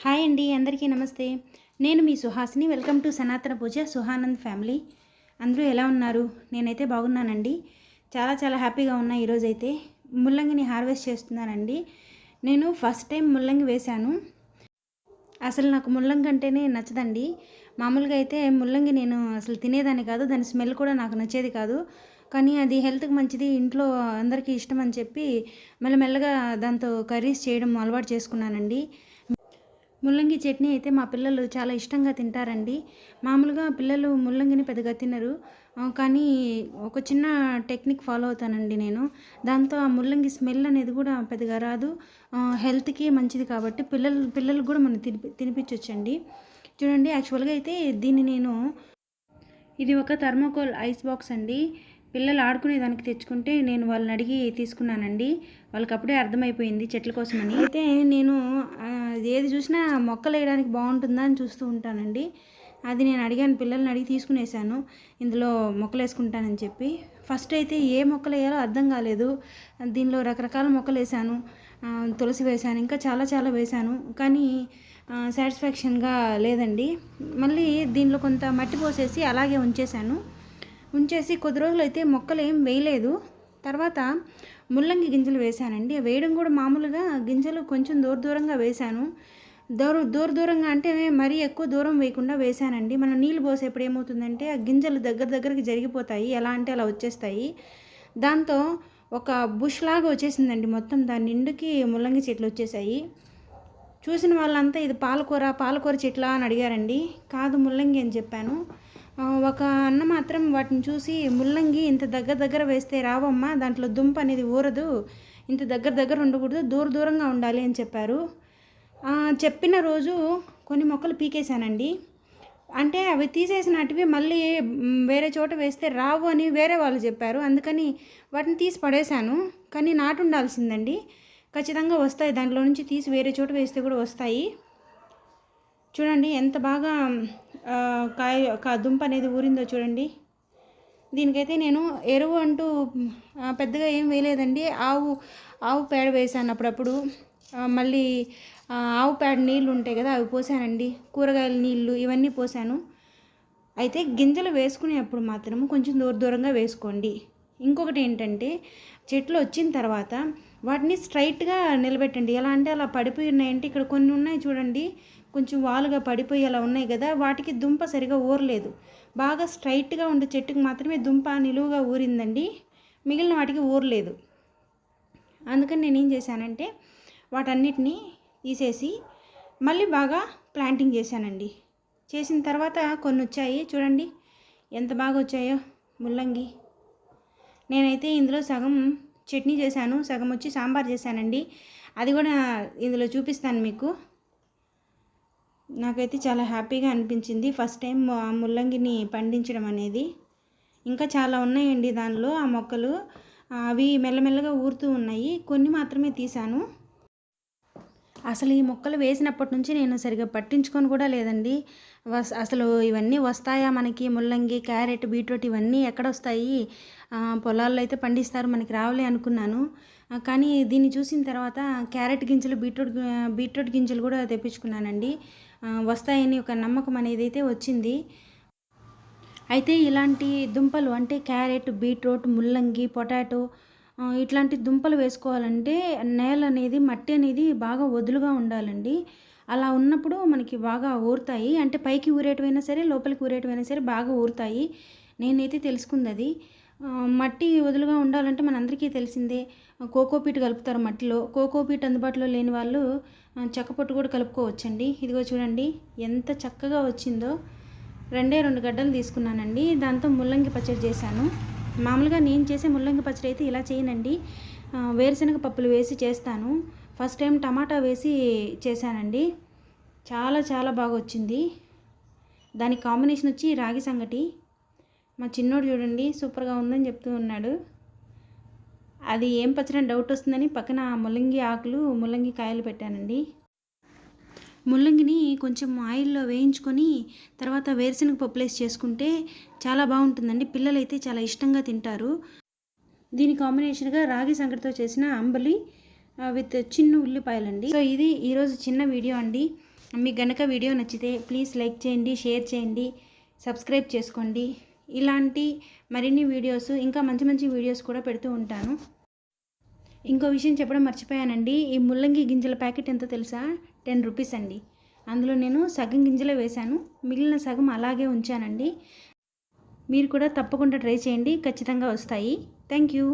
Hi అండి అందరికీ నమస్తే. నేను మీ సుహాసిని. వెల్కమ్ టు సనాతన పూజ సుహానంద్ ఫ్యామిలీ. అందరూ ఎలా ఉన్నారు? నేనైతే బాగున్నానండి. చాలా చాలా హ్యాపీగా ఉన్నా ఈరోజైతే. ముల్లంగిని హార్వెస్ట్ చేస్తున్నానండి. నేను ఫస్ట్ టైం ముల్లంగి వేశాను. అసలు నాకు ముల్లంగి అంటేనే నచ్చదండి. మామూలుగా అయితే ముల్లంగి నేను అసలు తినేదాన్ని కాదు. దాని స్మెల్ కూడా నాకు నచ్చేది కాదు. కానీ అది హెల్త్కి మంచిది ఇంట్లో అందరికీ ఇష్టం అని చెప్పి మెల్లమెల్లగా దాంతో కర్రీస్ చేయడం అలవాటు చేసుకున్నానండి. ముల్లంగి చట్నీ అయితే మా పిల్లలు చాలా ఇష్టంగా తింటారండి. మామూలుగా పిల్లలు ముల్లంగిని పెద్దగా తినరు. కానీ ఒక చిన్న టెక్నిక్ ఫాలో అవుతానండి నేను. దాంతో ఆ ముల్లంగి స్మెల్ అనేది కూడా పెద్దగా రాదు. హెల్త్కి మంచిది కాబట్టి పిల్లలు పిల్లలకు కూడా మనం తినిపి తినిపించవచ్చండి చూడండి యాక్చువల్గా అయితే దీన్ని నేను ఇది ఒక థర్మోకోల్ ఐస్ బాక్స్ అండి. పిల్లలు ఆడుకునే దానికి తెచ్చుకుంటే నేను వాళ్ళని అడిగి తీసుకున్నానండి. వాళ్ళకి అప్పుడే అర్థమైపోయింది చెట్ల కోసమని. అయితే నేను ఏది చూసినా మొక్కలు వేయడానికి బాగుంటుందా అని చూస్తూ ఉంటానండి. అది నేను అడిగాను పిల్లల్ని అడిగి తీసుకునేసాను ఇందులో మొక్కలు వేసుకుంటానని చెప్పి. ఫస్ట్ అయితే ఏ మొక్కలు వేయాలో అర్థం కాలేదు. దీనిలో రకరకాల మొక్కలు వేసాను తులసి వేశాను ఇంకా చాలా చాలా వేశాను. కానీ సాటిస్ఫాక్షన్గా లేదండి. మళ్ళీ దీనిలో కొంత మట్టి పోసేసి అలాగే ఉంచేశాను. ఉంచేసి కొద్ది రోజులు అయితే మొక్కలు ఏం వేయలేదు. తర్వాత ముల్లంగి గింజలు వేశానండి. వేయడం కూడా మామూలుగా గింజలు కొంచెం దూర దూరంగా వేశాను. దూర దూర దూరంగా అంటే మరీ ఎక్కువ దూరం వేయకుండా వేశానండి. మనం నీళ్ళు పోసేప్పుడు ఏమవుతుందంటే ఆ గింజలు దగ్గర దగ్గరికి జరిగిపోతాయి. ఎలా అంటే అలా వచ్చేస్తాయి. దాంతో ఒక బుష్ లాగా వచ్చేసిందండి మొత్తం. దాని నిండుకి ముల్లంగి చెట్లు వచ్చేసాయి. చూసిన వాళ్ళంతా ఇది పాలకూర పాలకూర చెట్లా అని అడిగారండి. కాదు ముల్లంగి అని చెప్పాను. ఒక అన్న మాత్రం వాటిని చూసి ముల్లంగి ఇంత దగ్గర దగ్గర వేస్తే రావమ్మా దాంట్లో దుంప అనేది ఊరదు ఇంత దగ్గర దగ్గర ఉండకూడదు దూర దూరంగా ఉండాలి అని చెప్పారు. చెప్పిన రోజు కొన్ని మొక్కలు పీకేశానండి. అంటే అవి తీసేసినటివి మళ్ళీ వేరే చోట వేస్తే రావు అని వేరే వాళ్ళు చెప్పారు. అందుకని వాటిని తీసి పడేశాను. కానీ నాటు ఉండాల్సిందండి ఖచ్చితంగా వస్తాయి. దాంట్లో నుంచి తీసి వేరే చోట వేస్తే కూడా వస్తాయి. చూడండి ఎంత బాగా కాయ కా- దుంప అనేది ఊరిందో చూడండి. దీనికైతే నేను ఎరువు అంటూ పెద్దగా ఏం వేయలేదండి. ఆవు ఆవు పేడ వేసాను అప్పుడప్పుడు. మళ్ళీ ఆవు పేడ నీళ్ళు ఉంటాయి కదా అవి పోసానండి. కూరగాయల నీళ్ళు ఇవన్నీ పోసాను. అయితే గింజలు వేసుకునేటప్పుడు మాత్రము కొంచెం దూర దూరంగా వేసుకోండి. ఇంకొకటి ఏంటంటే చెట్లు వచ్చిన తర్వాత వాటిని స్ట్రైట్గా నిలబెట్టండి. ఎలా అంటే అలా పడిపోయి ఉన్నాయంటే ఇక్కడ కొన్ని ఉన్నాయి చూడండి. కొంచెం వాలుగా పడిపోయి అలా ఉన్నాయి కదా. వాటికి దుంప సరిగా ఊరలేదు. బాగా స్ట్రైట్గా ఉండే చెట్టుకు మాత్రమే దుంప నిలువుగా ఊరిందండి. మిగిలిన వాటికి ఊరలేదు. అందుకని నేను ఏం చేశానంటే వాటన్నిటిని తీసేసి మళ్ళీ బాగా ప్లాంటింగ్ చేశానండి. చేసిన తర్వాత కొన్ని వచ్చాయి చూడండి. ఎంత బాగా వచ్చాయో ముల్లంగి. నేనైతే ఇందులో సగం చట్నీ చేశాను సగం వచ్చి సాంబార్ చేశానండి. అది కూడా ఇందులో చూపిస్తాను మీకు. నాకైతే చాలా హ్యాపీగా అనిపించింది. ఫస్ట్ టైం ఆ ముల్లంగిని పండించడం అనేది. ఇంకా చాలా ఉన్నాయండి దానిలో ఆ మొక్కలు. అవి మెల్లమెల్లగా ఊరుతూ ఉన్నాయి. కొన్ని మాత్రమే తీశాను. అసలు ఈ మొక్కలు వేసినప్పటి నుంచి నేను సరిగా పట్టించుకొని కూడా లేదండి. అసలు ఇవన్నీ వస్తాయా మనకి? ముల్లంగి క్యారెట్ బీట్రూట్ ఇవన్నీ ఎక్కడ వస్తాయి పొలాల్లో అయితే పండిస్తారు మనకి రావులే అనుకున్నాను. కానీ దీన్ని చూసిన తర్వాత క్యారెట్ గింజలు బీట్రూట్ బీట్రూట్ గింజలు కూడా తెప్పించుకున్నానండి. వస్తాయని ఒక నమ్మకం అనేది అయితే వచ్చింది. అయితే ఇలాంటి దుంపలు అంటే క్యారెట్ బీట్రూట్ ముల్లంగి పొటాటో ఇట్లాంటి దుంపలు వేసుకోవాలంటే నేల అనేది మట్టి అనేది బాగా వదులుగా ఉండాలండి. అలా ఉన్నప్పుడు మనకి బాగా ఊరుతాయి. అంటే పైకి ఊరేటమైనా సరే లోపలికి ఊరేటమైనా సరే బాగా ఊరుతాయి. నేనైతే తెలుసుకుంది అది. మట్టి వదులుగా ఉండాలంటే మనందరికీ తెలిసిందే. కోకోపీట్ కలుపుతారు మట్టిలో. కోకోపీట్ అందుబాటులో లేని వాళ్ళు ఆ, చెక్కపొట్టు కూడా కలుపుకోవచ్చండి. ఇదిగో చూడండి ఎంత చక్కగా వచ్చిందో. రెండే రెండు గడ్డలు తీసుకున్నానండి. దాంతో ముల్లంగి పచ్చడి చేశాను. మామూలుగా నేను చేసే ముల్లంగి పచ్చడి అయితే ఇలా చేయనండి. వేరుశనగ పప్పులు వేసి చేస్తాను. ఫస్ట్ టైం టమాటా వేసి చేశానండి. చాలా చాలా బాగా వచ్చింది. దాని కాంబినేషన్ వచ్చి రాగి సంగటి. మా చిన్నోడు చూడండి సూపర్గా ఉందని చెప్తూ ఉన్నాడు. అది ఏం పచ్చడి డౌట్ వస్తుందని పక్కన ముల్లంగి ఆకులు ముల్లంగి కాయలు పెట్టానండి. ముల్లంగిని కొంచెం ఆయిల్లో వేయించుకొని తర్వాత వేరుశనగ పప్పులేసి చేసుకుంటే చాలా బాగుంటుందండి. పిల్లలైతే చాలా ఇష్టంగా తింటారు. దీని కాంబినేషన్గా రాగి సంగటితో చేసిన అంబలి విత్ చిన్న ఉల్లిపాయలండి. సో ఇది ఈరోజు చిన్న వీడియో అండి. మీకు గనక వీడియో నచ్చితే ప్లీజ్ లైక్ చేయండి షేర్ చేయండి సబ్స్క్రైబ్ చేసుకోండి. ఇలాంటి మరిన్ని వీడియోస్ ఇంకా మంచి మంచి వీడియోస్ కూడా పెడుతూ ఉంటాను. ఇంకో విషయం చెప్పడం మర్చిపోయానండి. ఈ ముల్లంగి గింజల ప్యాకెట్ ఎంతో తెలుసా? టెన్ రూపీస్ అండి. అందులో నేను సగం గింజలే వేశాను. మిగిలిన సగం అలాగే ఉంచానండి. మీరు కూడా తప్పకుండా ట్రై చేయండి. ఖచ్చితంగా వస్తాయి. Thank you